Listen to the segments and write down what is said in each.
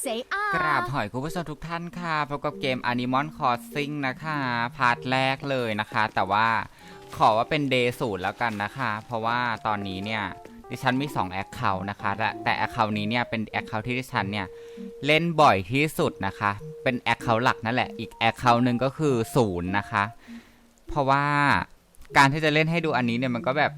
Say กราบ ah. หอยคุณผู้ชมทุกท่านค่ะพบกับเกม Animal Crossing นะคะ พาร์ทแรกเลยนะคะ แต่ว่าขอว่าเป็นเดย์สูตรแล้วกันนะคะ เพราะว่าตอนนี้เนี่ย ดิฉันมี2แอคเคาท์นะคะและแต่แอคเคาท์นี้เนี่ยเป็นแอคเคาท์ที่ดิฉันเนี่ย เล่นบ่อยที่สุดนะคะ เป็นแอคเคาท์หลักนั่นแหละ อีกแอคเคาท์หนึ่งก็คือศูนย์นะคะ เพราะว่าการที่จะเล่นให้ดูอันนี้เนี่ยมันก็แบบ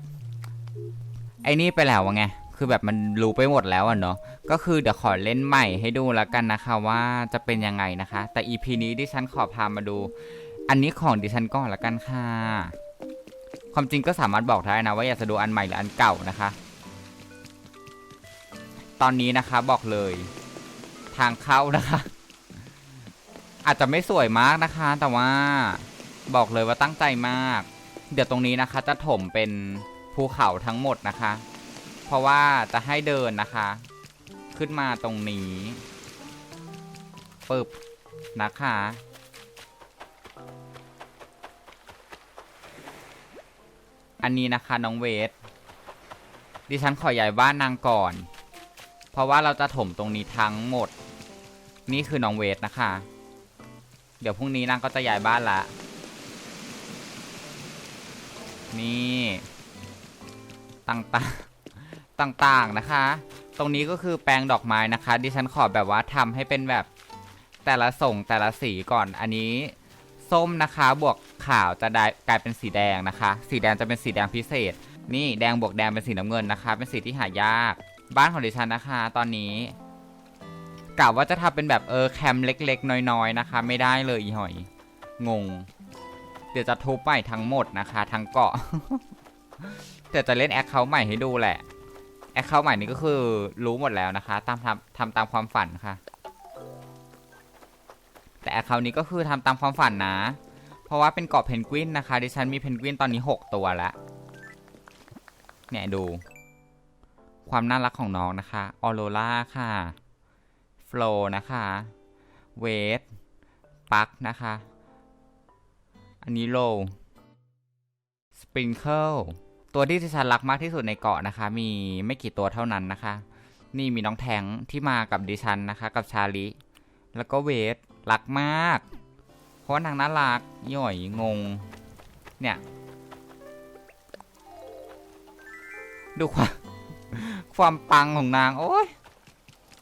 ไอ้นี่ไปแล้วอะไง คือแบบมันรู้ไปหมดแล้วอะเนาะก็คือเดี๋ยวขอเล่นใหม่ให้ดูแล้วกันนะคะว่าจะเป็นยังไงนะคะ แต่ EP นี้ดิฉันขอพามาดู อันนี้ของดิฉันก่อนละกันค่ะ ความจริงก็สามารถบอกได้นะ ว่าอยากจะดูอันใหม่หรืออันเก่านะคะ ตอนนี้นะคะบอกเลย ทางเข้านะคะ อาจจะไม่สวยมากนะคะ แต่ว่าบอกเลยว่าตั้งใจมาก เดี๋ยวตรงนี้นะคะ จะถมเป็นภูเขาทั้งหมดนะคะ เพราะว่าจะให้เดินนะคะ ขึ้นมาตรงนี้ปึบนะคะอันนี้นะคะน้องเวท ดิฉันขอย้ายบ้านนางก่อน เพราะว่าเราจะถมตรงนี้ทั้งหมด นี่คือน้องเวทนะคะ เดี๋ยวพรุ่งนี้นางก็จะย้ายบ้านละ นี่ ต่างๆ ต่างๆนะคะ ตรงนี้ก็คือแปลงดอกไม้นะคะ ดิฉันขอแบบว่าทำให้เป็นแบบแต่ละส่งแต่ละสีก่อน อันนี้ส้มนะคะบวกขาวจะได้กลายเป็นสีแดงนะคะ สีแดงจะเป็นสีแดงพิเศษ นี่แดงบวกแดงเป็นสีน้ำเงินนะคะ เป็นสีที่หายาก บ้านของดิฉันนะคะ ตอนนี้กะว่าจะทำเป็นแบบเออแคมเล็ก ๆ น้อยๆนะคะ ไม่ได้เลยอีหอย งง เดี๋ยวจะทุบใหม่ทั้งหมดนะคะ ทั้งเกาะเดี๋ยวจะเล่นแอคเคาท์ใหม่ให้ดูแหละ แอคเคาท์ใหม่นี้ก็คือรู้หมดแล้วนะคะ ตามทำทำตามความฝันค่ะ แต่แอคเคาท์นี้ก็คือทำตามความฝันนะ เพราะว่าเป็นเกาะเพนกวินนะคะ ดิฉันมีเพนกวินตอนนี้ 6 ตัวแล้วเนี่ยดู ความน่ารักของน้องนะคะออโรล่าค่ะโฟลนะคะเวทปักนะคะ อันนี้โลสปริงเกิล ตัวที่ดิฉันรักมากที่สุดในเกาะนะคะ มีไม่กี่ตัวเท่านั้นนะคะ นี่มีน้องแทงที่มากับดิฉันนะคะ กับชาลิแล้วก็เวทรักมาก เพราะนางน่ารักย่อยงง เนี่ย ดูความความปังของนาง โอ้ย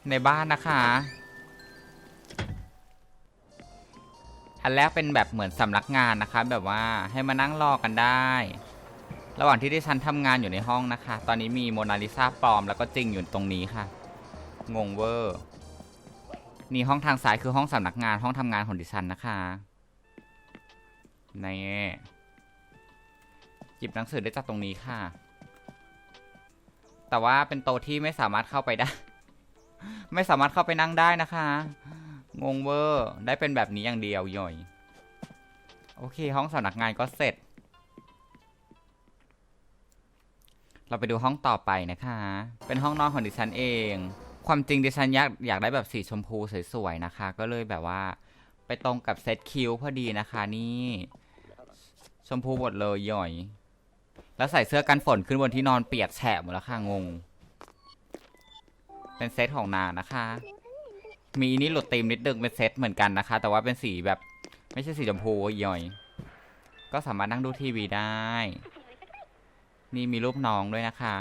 ในบ้านนะคะ อันแรกเป็นแบบเหมือนสำนักงานนะคะ แบบว่าให้มานั่งรอกันได้ ระหว่างที่ดิฉันทำงานอยู่ในห้องนะคะ ตอนนี้มีโมนาลิซาปลอมแล้วก็จริงอยู่ตรงนี้ค่ะ งงเวอร์ นี่ห้องทางซ้ายคือห้องสำนักงานห้องทำงานของดิฉันนะคะนี่หยิบหนังสือได้จากตรงนี้ค่ะ แต่ว่าเป็นโต๊ะที่ไม่สามารถเข้าไปได้ ไม่สามารถเข้าไปนั่งได้นะคะ งงเวอร์ ได้เป็นแบบนี้อย่างเดียวย่อย โอเค ห้องสำนักงานก็เสร็จ เราไปดูห้องต่อไปนะคะ เป็นห้องนอนของดิฉันเอง ความจริงดิฉันอยากอยากได้แบบสีชมพูสวยๆนะคะ ก็เลยแบบว่า ไปตรงกับเซตคิวพอดีนะคะนี่ ชมพูหมดเลยย่อย แล้วใส่เสื้อกันฝนขึ้นบนที่นอนเปียกแฉะหมดแล้วค่ะงง เป็นเซตของนางนะคะ มีนี่หลุดตีมนิดนึงเป็นเซตเหมือนกันนะคะ แต่ว่าเป็นสีแบบ ไม่ใช่สีชมพูย่อย ก็สามารถนั่งดูทีวีได้ นี่มีรูปน้องด้วยนะคะ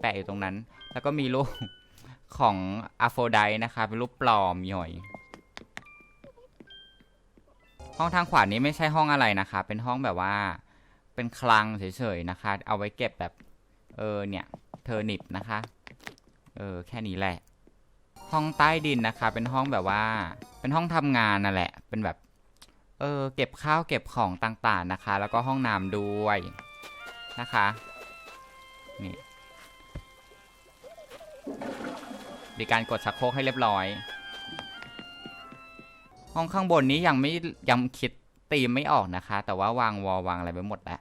แปะอยู่ตรงนั้น แล้วก็มีรูปของอะโฟไดนะคะ เป็นรูปปลอมย่อย ห้องทางขวานี้ไม่ใช่ห้องอะไรนะคะ เป็นห้องแบบว่า เป็นคลังเฉยๆนะคะ เอาไว้เก็บแบบ เออเนี่ยเทอร์นิปนะคะ เออแค่นี้แหละ ห้องใต้ดินนะคะ เป็นห้องแบบว่า เป็นห้องทำงานนั่นแหละ เป็นแบบ เออเก็บข้าวเก็บของต่างๆนะคะ แล้วก็ห้องน้ำด้วย นะคะ นี่ มีการกดชักโครกให้เรียบร้อย ห้องข้างบนนี้ยังไม่ยังคิดตีมไม่ออกนะคะ แต่ว่าวางวอลวางอะไรไปหมดแล้ว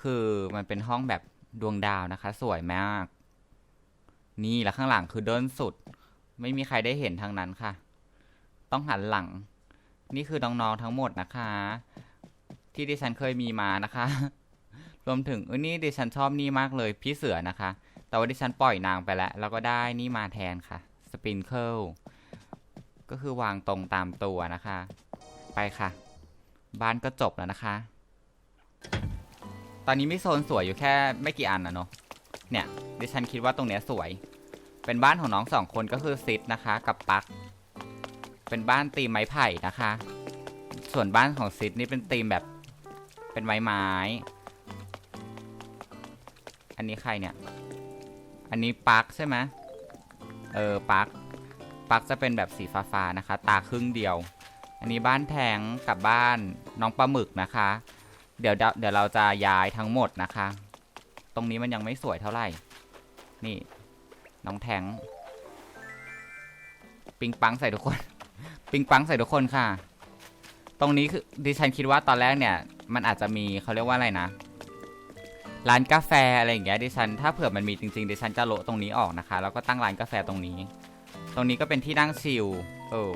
คือมันเป็นห้องแบบดวงดาวนะคะ สวยมาก นี่แล้วข้างหลังคือเดินสุด ไม่มีใครได้เห็นทางนั้นค่ะ ต้องหันหลัง นี่คือน้องๆทั้งหมดนะคะ ที่ดิฉันเคยมีมานะคะ รวมถึงเออนี่ดิฉันชอบนี่มากเลยพี่เสือนะคะ แต่ว่าดิฉันปล่อยนางไปแล้ว แล้วก็ได้นี่มาแทนค่ะ สปินเคิล ก็คือวางตรงตามตัวนะคะ ไปค่ะ บ้านก็จบแล้วนะคะ ตอนนี้มีโซนสวยอยู่แค่ไม่กี่อันนะเนาะ เนี่ยดิฉันคิดว่าตรงเนี้ยสวย เป็นบ้านของน้องสองคนก็คือซิดนะคะ กับปัก เป็นบ้านตีมไม้ไผ่นะคะ ส่วนบ้านของซิดนี่เป็นตีมแบบ เป็นไม้ไม้ อันนี้ใครเนี่ย อันนี้ปักใช่ไหมเออปักปักจะเป็นแบบสีฟ้าๆนะคะ ตาครึ่งเดียว อันนี้บ้านแทงกับบ้านน้องปลาหมึกนะคะเดี๋ยวเดี๋ยวเดี๋ยวเราจะย้ายทั้งหมดนะคะ ตรงนี้มันยังไม่สวยเท่าไหร่ นี่น้องแทงปิงปังใส่ทุกคน ปิงปังใส่ทุกคนค่ะ ตรงนี้คือดิฉันคิดว่าตอนแรกเนี่ย มันอาจจะมีเขาเรียกว่าอะไรนะ ร้านกาแฟอะไรอย่างเงี้ยดิฉันถ้าเผื่อมันมีจริงๆดิฉันจะโละตรงนี้ออกนะคะแล้วก็ตั้งร้านกาแฟตรงนี้ ตรงนี้ก็เป็นที่นั่งชิลเออ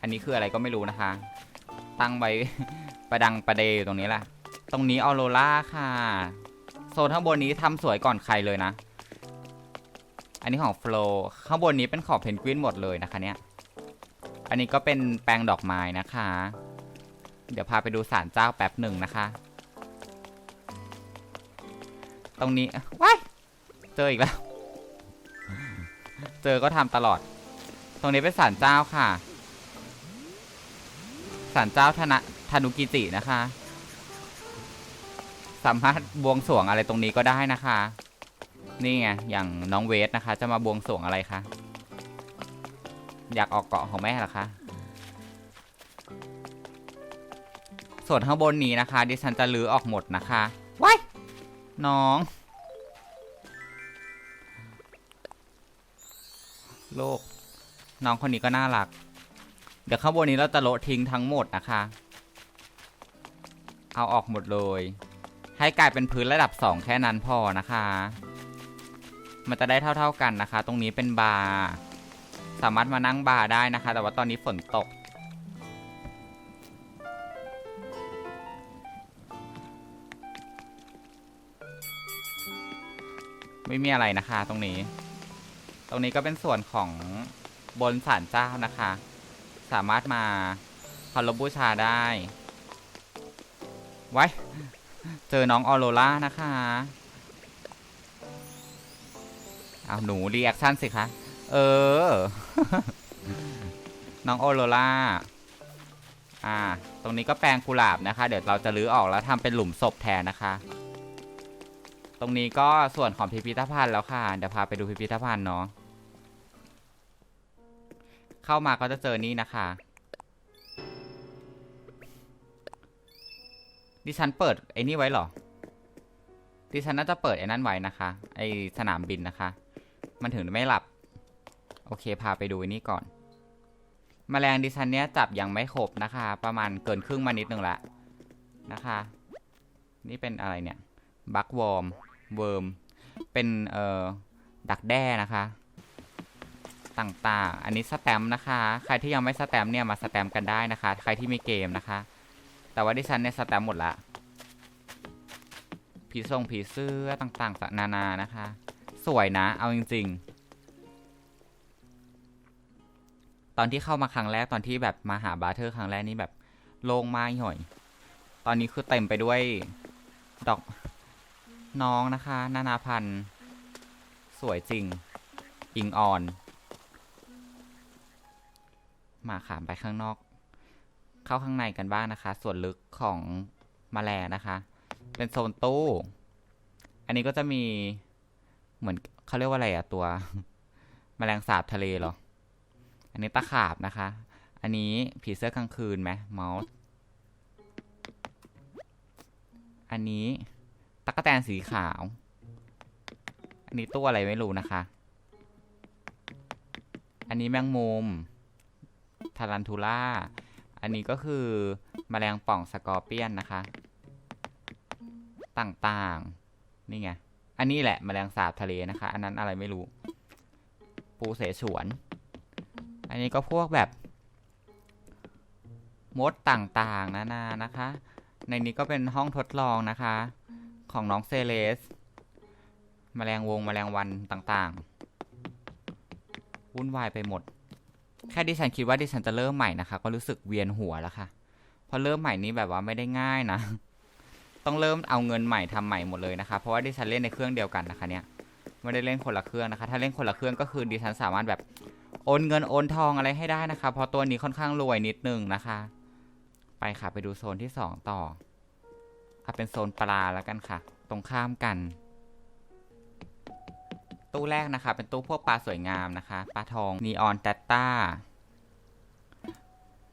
อันนี้คืออะไรก็ไม่รู้นะคะ ตั้งไว้ ประดังประเดอยู่ตรงนี้แหละตรงนี้ออโรล่าค่ะโซนข้างบนนี้ทำสวยก่อนใครเลยนะ อันนี้ของโฟลข้างบนนี้เป็นของเพนกวินหมดเลยนะคะเนี่ยอันนี้ก็เป็นแปลงดอกไม้นะคะ เดี๋ยวพาไปดูศาลเจ้าแป๊บหนึ่งนะคะ ตรงนี้ว้ายเจออีกแล้ว เจอก็ทำตลอด ตรงนี้เป็นศาลเจ้าค่ะศาลเจ้าธนะธนุกิจินะคะ สามารถบวงสรวงอะไรตรงนี้ก็ได้นะคะ นี่ไงอย่างน้องเวสนะคะ จะมาบวงสรวงอะไรคะอยากออกเกาะของแม่หรอคะ ส่วนข้างบนนี้นะคะ ดิฉันจะลื้อออกหมดนะคะว้ายน้อง โลก น้องคนนี้ก็น่ารัก เดี๋ยวข้างบนนี้เราจะโละทิ้งทั้งหมดนะคะ เอาออกหมดเลย ให้กลายเป็นพื้นระดับ 2 แค่นั้นพอนะคะ มันจะได้เท่า ๆกันนะคะ ตรงนี้เป็นบาร์ สามารถมานั่งบาร์ได้นะคะ แต่ว่าตอนนี้ฝนตก ไม่มีอะไรนะคะ ตรงนี้ ตรงนี้ก็เป็นส่วนของบนศาลเจ้านะคะ สามารถมาเคารพบูชาได้ ไว้ เจอน้องออโรล่านะคะเอาหนูรีแอคชั่นสิคะ เออ น้องออโรล่าอ่า ตรงนี้ก็แปลงกุหลาบนะคะ เดี๋ยวเราจะรื้อออกแล้วทำเป็นหลุมศพแทนนะคะ รงนี้ก็ส่วนของพิพิธภัณฑ์แล้วค่ะ เดี๋ยวพาไปดูพิพิธภัณฑ์เนาะ เข้ามาก็จะเจอนี่นะคะ ดิฉันเปิดไอ้นี่ไว้หรอ ดิฉันน่าจะเปิดไอ้นั่นไว้นะคะ ไอสนามบินนะคะ มันถึงไม่หลับ โอเค พาไปดูนี่ก่อนมแมลงดิฉันเนี้ยจับยังไม่ครบนะคะ ประมาณเกินครึ่งมานิดนึงละนะคะ นี่เป็นอะไรเนี่ยบักวอร์ม เวิร์มเป็นเอ่อดักแด้นะคะ ต่างๆ อันนี้สแตมป์นะคะ ใครที่ยังไม่สแตมป์เนี่ยมาสแตมป์กันได้นะคะ ใครที่มีเกมนะคะ แต่ว่าดิฉันเนี่ยสแตมป์หมดละผีทรงผีเสื้อต่างๆนานานะคะ สวยนะ เอาจริง ๆตอนที่เข้ามาครั้งแรกตอนที่แบบมาหาบาร์เทอร์ครั้งแรกนี่แบบโล่งมากหน่อย ตอนนี้คือเต็มไปด้วยดอก น้องนะคะ นานาพันธ์สวยจริง อิงออน มาขามไปข้างนอก เข้าข้างในกันบ้างนะคะ ส่วนลึกของมาแลนะคะ เป็นโซนตู้ อันนี้ก็จะมีเหมือนเขาเรียกว่าอะไรอะตัวแมลงสาบทะเลเหรอ อันนี้ตะขาบนะคะ อันนี้ผีเสื้อกลางคืนไหมเมาส์ อันนี้ ตะกแตนสีขาว อันนี้ตัวอะไรไม่รู้นะคะ อันนี้แมงมุมทารันทูล่า อันนี้ก็คือมแมลงป่องสกอร์เปียนนะคะ ต่างๆ นี่ไง อันนี้แหละมแมลงสาบทะเลนะคะ อันนั้นอะไรไม่รู้ ปูเสฉวน อันนี้ก็พวกแบบ มดต่างๆ นานานะคะ ในนี้ก็เป็นห้องทดลองนะคะ ของน้องเซเลสแมลงวงแมลงวันต่างๆ วุ่นวายไปหมด แค่ดิฉันคิดว่าดิฉันจะเริ่มใหม่นะคะ ก็รู้สึกเวียนหัวแล้วค่ะเพราะเริ่มใหม่นี้แบบว่าไม่ได้ง่ายนะ ต้องเริ่มเอาเงินใหม่ทำใหม่หมดเลยนะคะ เพราะว่าดิฉันเล่นในเครื่องเดียวกันนะคะเนี่ย ไม่ได้เล่นคนละเครื่องนะคะ ถ้าเล่นคนละเครื่องก็คือดิฉันสามารถแบบโอนเงินโอนทองอะไรให้ได้นะคะ เพราะตัวนี้ค่อนข้างรวยนิดนึงนะคะ ไปค่ะไปดูโซนที่สองต่อ เอาเป็นโซนปลาแล้วกันค่ะ ตรงข้ามกัน ตู้แรกนะคะ เป็นตู้พวกปลาสวยงามนะคะ ปลาทองนีออนแตต้า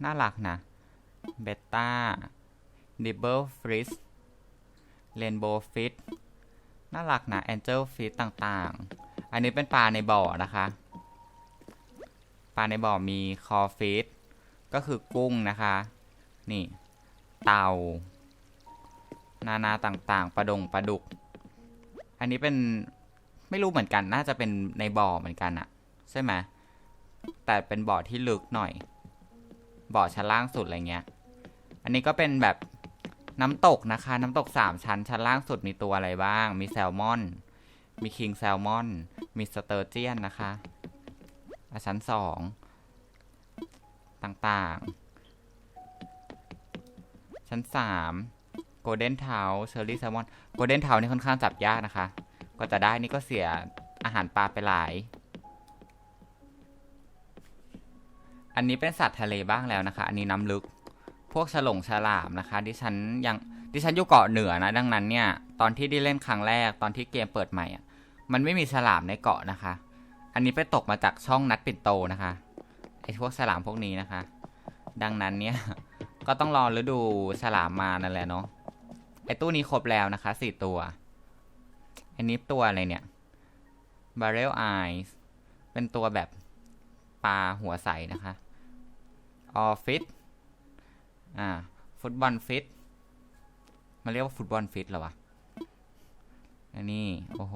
น่ารักนะเบต้าดิเบิลฟริสเรนโบว์ฟิตน่ารักนะแองเจิลฟิตต่างๆ อันนี้เป็นปลาในบ่อนะคะ ปลาในบ่อมีคอฟิตก็คือกุ้งนะคะ นี่ เต่า นานาต่างๆปลาดงปลาดุก อันนี้เป็นไม่รู้เหมือนกันน่าจะเป็นในบ่อเหมือนกันอะใช่ไหมแต่เป็นบ่อที่ลึกหน่อย บ่อชั้นล่างสุดอะไรเงี้ย อันนี้ก็เป็นแบบน้ำตกนะคะ น้ำตกสามชั้น ชั้นล่างสุดมีตัวอะไรบ้าง มีแซลมอน มีคิงแซลมอน มีสเตอร์เจียนนะคะอะชั้นสองต่างๆ ชั้นสาม โกลเด้นเทาเชอร์รี่แซลมอนโกลเด้นเทานี่ค่อนข้างจับยากนะคะ ก็จะได้นี่ก็เสียอาหารปลาไปหลาย อันนี้เป็นสัตว์ทะเลบ้างแล้วนะคะ อันนี้น้ำลึก พวกฉลงฉลามนะคะ ดิฉันยังดิฉันอยู่เกาะเหนือนะ ดังนั้นเนี่ย ตอนที่ได้เล่นครั้งแรก ตอนที่เกมเปิดใหม่อะมันไม่มีฉลามในเกาะนะคะ อันนี้ไปตกมาจากช่องนัดปิ่นโตนะคะ ไอ้พวกฉลามพวกนี้นะคะ ดังนั้นเนี่ย ก็ต้องรอฤดูฉลามมานั่นแหละเนาะ ไอตู้นี้ครบแล้วนะคะสี่ตัว อันนี้ตัวอะไรเนี่ย Barrel Eyes เป็นตัวแบบปลาหัวใสนะคะ ออฟิตอ่า ฟุตบอลฟิตมาเรียกว่าฟุตบอลฟิตเหรอวะ อันนี้ โอ้โห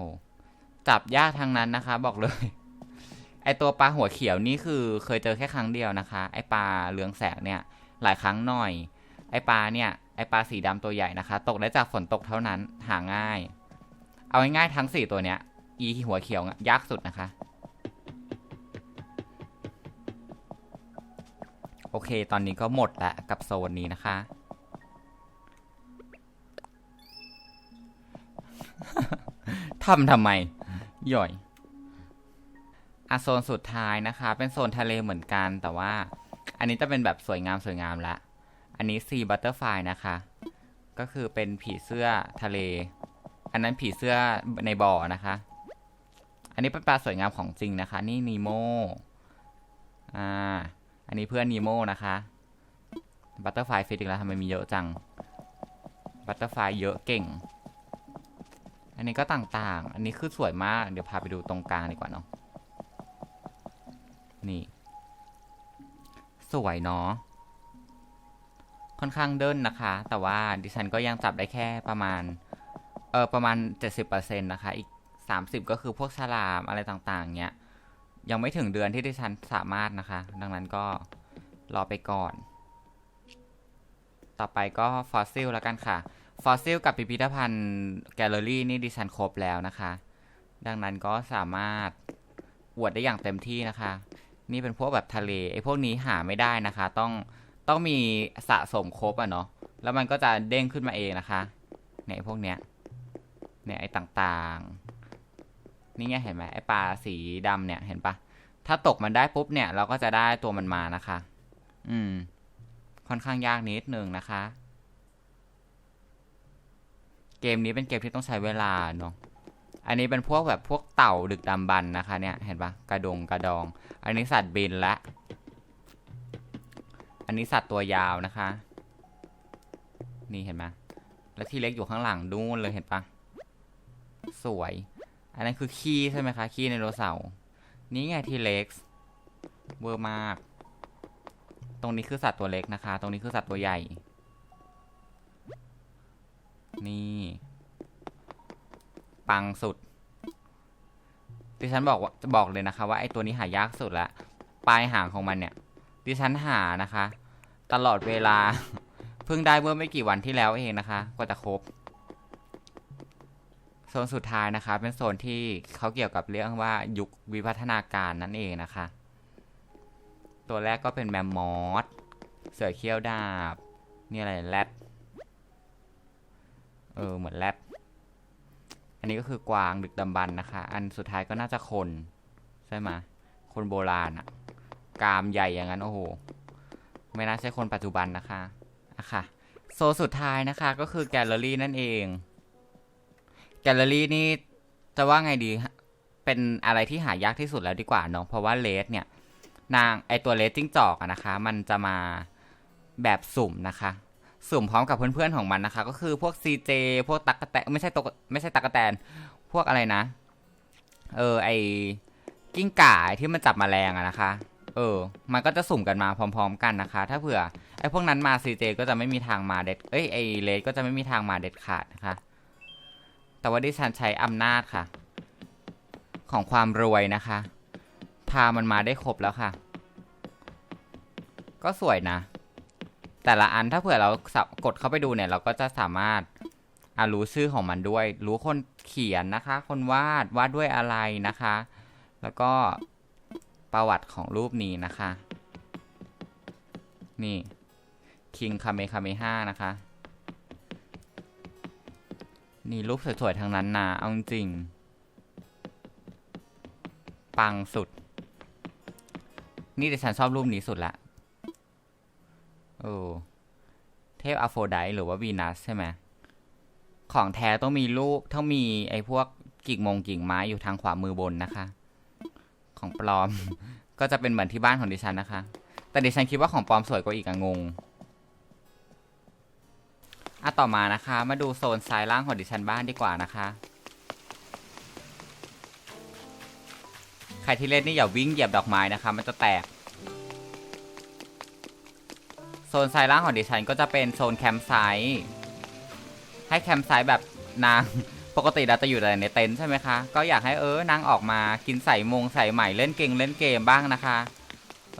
จับยากทางนั้นนะคะ บอกเลย ไอตัวปลาหัวเขียวนี่คือเคยเจอแค่ครั้งเดียวนะคะ ไอปลาเหลืองแสงเนี่ย หลายครั้งหน่อย ไอปลาเนี่ย ไอปลาสีดำตัวใหญ่นะคะ ตกได้จากฝนตกเท่านั้นหาง่าย เอาง่ายๆทั้งสี่ตัวเนี้ย อีหัวเขียวยากสุดนะคะ โอเค ตอนนี้ก็หมดล้วกับโซนนี้นะคะ ทำทำไม ย่อยอะโซนสุดท้ายนะคะ เป็นโซนทะเลเหมือนกันแต่ว่า อันนี้จะเป็นแบบสวยงามสวยงามละ อันนี้ซีบัตเตอร์ไฟนะคะ ก็คือเป็นผีเสื้อทะเล อันนั้นผีเสื้อในบ่อนะคะ อันนี้เป็นปลาสวยงามของจริงนะคะ นี่นีโมอ่า อันนี้เพื่อนนีโมนะคะบัตเตอร์ไฟฟิตอีกแล้วทำไมมีเยอะจัง บัตเตอร์ไฟเยอะเก่ง อันนี้ก็ต่างๆ อันนี้คือสวยมาก เดี๋ยวพาไปดูตรงกลางดีกว่าเนาะ นี่ สวยเนาะ ค่อนข้างเดินนะคะ แต่ว่าดิฉันก็ยังจับได้แค่ประมาณ เออประมาณ 70%นะคะ อีก 30 ก็คือพวกฉลามอะไรต่างๆ เนี้ย ยังไม่ถึงเดือนที่ดิฉันสามารถนะคะ ดังนั้นก็รอไปก่อน ต่อไปก็ฟอสซิลแล้วกันค่ะ ฟอสซิลกับพิพิธภัณฑ์แกลเลอรี่นี่ดิฉันครบแล้วนะคะ ดังนั้นก็สามารถอวดได้อย่างเต็มที่นะคะ นี่เป็นพวกแบบทะเลไอ้พวกนี้หาไม่ได้นะคะ ต้อง ต้องมีสะสมครบอะเนาะแล้วมันก็จะเด้งขึ้นมาเองนะคะเนี่ยพวกเนี้ยเนี่ยไอ้ต่างๆ นี่ไงเห็นไหมไอ้ปลาสีดำเนี่ยเห็นปะถ้าตกมันได้ปุ๊บเนี่ย เราก็จะได้ตัวมันมานะคะ อืม ค่อนข้างยากนิดนึงนะคะ เกมนี้เป็นเกมที่ต้องใช้เวลาเนาะอันนี้เป็นพวกแบบพวกเต่าดึกดำบรรพ์นะคะ เนี่ย เห็นปะกระดงกระดอง อันนี้สัตว์บินละ อันนี้สัตว์ตัวยาวนะคะ นี่เห็นไหมแล้วที่เล็กอยู่ข้างหลังดูนเลยเห็นปะสวย อันนั้นคือขี้ใช่ไหมคะขี้ไดโนเสาร์นี่ไงที่เล็กเวอร์มาก ตรงนี้คือสัตว์ตัวเล็กนะคะ ตรงนี้คือสัตว์ตัวใหญ่ นี่ ปังสุดดิฉันบอกว่าจะบอกเลยนะคะว่าไอ้ตัวนี้หายากสุดละ ปลายหางของมันเนี่ย ดิฉันหานะคะ ตลอดเวลา เพิ่งได้เมื่อไม่กี่วันที่แล้วเองนะคะกว่าจะครบโซนสุดท้ายนะคะ เป็นโซนที่เขาเกี่ยวกับเรื่องว่ายุควิวัฒนาการนั่นเองนะคะ ตัวแรกก็เป็นแมมมอสเสือเขี้ยวดาบนี่อะไรแรดเออเหมือนแรดอันนี้ก็คือกวางดึกดำบรรพ์นะคะ อันสุดท้ายก็น่าจะคน ใช่ไหมคนโบราณอะ กามใหญ่อย่างนั้น โอ้โห ไม่น่าใช่คนปัจจุบันนะคะอะค่ะ โซสุดท้ายนะคะ ก็คือแกลเลอรี่นั่นเอง แกลเลอรี่นี่จะว่าไงดี เป็นอะไรที่หายากที่สุดแล้วดีกว่าเนาะเพราะว่าเลสเนี่ย นางไอตัวเลสจิ้งจอกนะคะ มันจะมาแบบสุ่มนะคะ สุ่มพร้อมกับเพื่อนๆของมันนะคะ ก็คือพวก CJ พวกตักกะแตนไม่ใช่ตกไม่ใช่ตักกะแตน พวกอะไรนะ เออไอกิ้งก่าที่มันจับแมลงอะนะคะ เออ มันก็จะสุ่มกันมาพร้อม ๆ กันนะคะ ถ้าเผื่อไอ้พวกนั้นมา CJ ก็จะไม่มีทางมาเด็ด เอ้ยไอเลสก็จะไม่มีทางมาเด็ดขาดนะคะ แต่ว่าดิฉันใช้อำนาจค่ะ ของความรวยนะคะ พามันมาได้ครบแล้วค่ะ ก็สวยนะ แต่ละอันถ้าเผื่อเรากดเข้าไปดูเนี่ย เราก็จะสามารถอะรู้ชื่อของมันด้วย รู้คนเขียนนะคะ คนวาดวาดด้วยอะไรนะคะ แล้วก็ ประวัติของรูปนี้นะคะ นี่คิงคาเมคาเมห้านะคะ นี่รูปสวยๆทั้งนั้นนะเอาจริง ปังสุด นี่ดิฉันชอบรูปนี้สุดละโอ้เทพอโฟไดหรือว่าวีนัสใช่ไหมของแท้ต้องมีรูปต้องมีไอ้พวกกิ่งมงกิ่งไม้อยู่ทางขวามือบนนะคะ ของปลอม ก็จะเป็นเหมือนที่บ้านของดิฉันนะคะ แต่ดิฉันคิดว่าของปลอมสวยกว่าอีกอะงงอะต่อมานะคะ มาดูโซนซ้ายล่างของดิฉันบ้านดีกว่านะคะ ใครที่เล่นนี่อย่าวิ่งเหยียบดอกไม้นะคะ มันจะแตก โซนซ้ายล่างของดิฉันก็จะเป็นโซนแคมป์ไซต์ให้แคมป์ไซต์แบบนาง ปกติเราจะอยู่แต่ในเต็นท์ใช่ไหมคะ ก็อยากให้เออนางออกมากินใส่มงใส่ใหม่เล่นเกมเล่นเกมบ้างนะคะ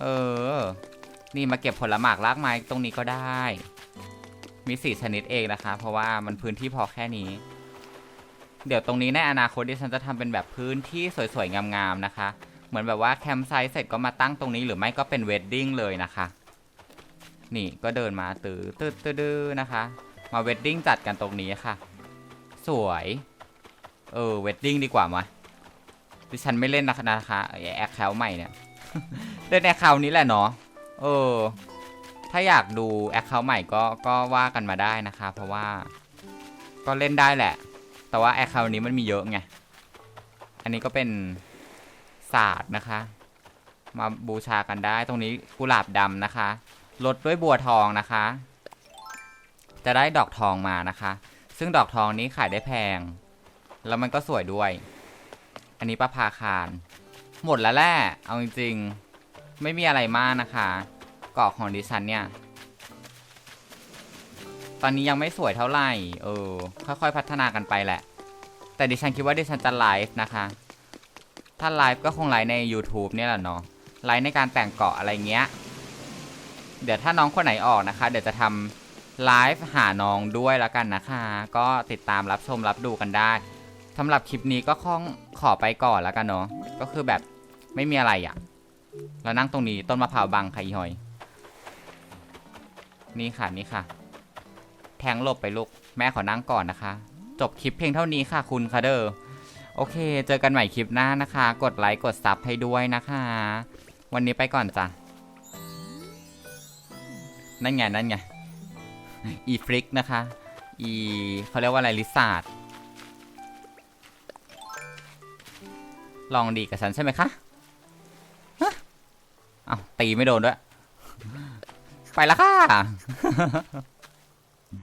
เออ นี่มาเก็บผลหมากรากไม้ตรงนี้ก็ได้ มีสี่ชนิดเองนะคะ เพราะว่ามันพื้นที่พอแค่นี้ เดี๋ยวตรงนี้ในอนาคตดิฉันจะทำเป็นแบบพื้นที่สวยๆงามๆนะคะ เหมือนแบบว่าแคมป์ไซต์เสร็จก็มาตั้งตรงนี้หรือไม่ก็เป็นเวดดิ้งเลยนะคะ นี่ก็เดินมาตื้อตื้อตื้อดื้อนะคะ มาเวดดิ้งจัดกันตรงนี้ค่ะ สวย เออเวดดิ้งดีกว่ามาดิฉันไม่เล่นนะคะนะคะไอแอคเคาท์ใหม่เนี่ย เล่นแอคเคาท์นี้แหละเนาะ เออ ถ้าอยากดูแอคเคาท์ใหม่ก็ก็ว่ากันมาได้นะคะ เพราะว่าก็เล่นได้แหละ แต่ว่าแอคเคาท์นี้มันมีเยอะไง อันนี้ก็เป็นศาสตร์นะคะ มาบูชากันได้ ตรงนี้กุหลาบดำนะคะลดด้วยบัวทองนะคะ จะได้ดอกทองมานะคะ ซึ่งดอกทองนี้ขายได้แพง แล้วมันก็สวยด้วย อันนี้ประภาคาร หมดแล้วแหละเอาจริงๆ ไม่มีอะไรมากนะคะเกาะของดิฉันเนี่ย ตอนนี้ยังไม่สวยเท่าไหร่เออค่อยๆพัฒนากันไปแหละ แต่ดิฉันคิดว่าดิฉันจะไลฟ์นะคะ ถ้าไลฟ์ก็คงไลฟ์ใน YouTube เนี่ยแหละเนาะไลฟ์ในการแต่งเกาะอะไรเงี้ย เดี๋ยวถ้าน้องคนไหนออกนะคะ เดี๋ยวจะทำ ไลฟ์หาน้องด้วยแล้วกันนะคะ ก็ติดตามรับชมรับดูกันได้สำหรับคลิปนี้ก็ข้องขอไปก่อนแล้วกันเนาะก็คือแบบไม่มีอะไรอะ่ะ เรานั่งตรงนี้ต้นมะพร้าวบังค่ะอีหอย นี่ค่ะนี่ค่ะ แทงหลบไปลูก แม่ขอนั่งก่อนนะคะ จบคลิปเพียงเท่านี้ค่ะคุณคาเดอร์โอเค เจอกันใหม่คลิปหน้านะคะ กดไลค์กดซับให้ด้วยนะคะ วันนี้ไปก่อนจ้ะนั่นไง นั่นไง อีฟริกนะคะ อีเขาเรียกว่าอะไรลิซาร์ดลองดีกับฉันใช่ไหมคะเอ้าตีไม่โดนด้วย ไปละค่ะ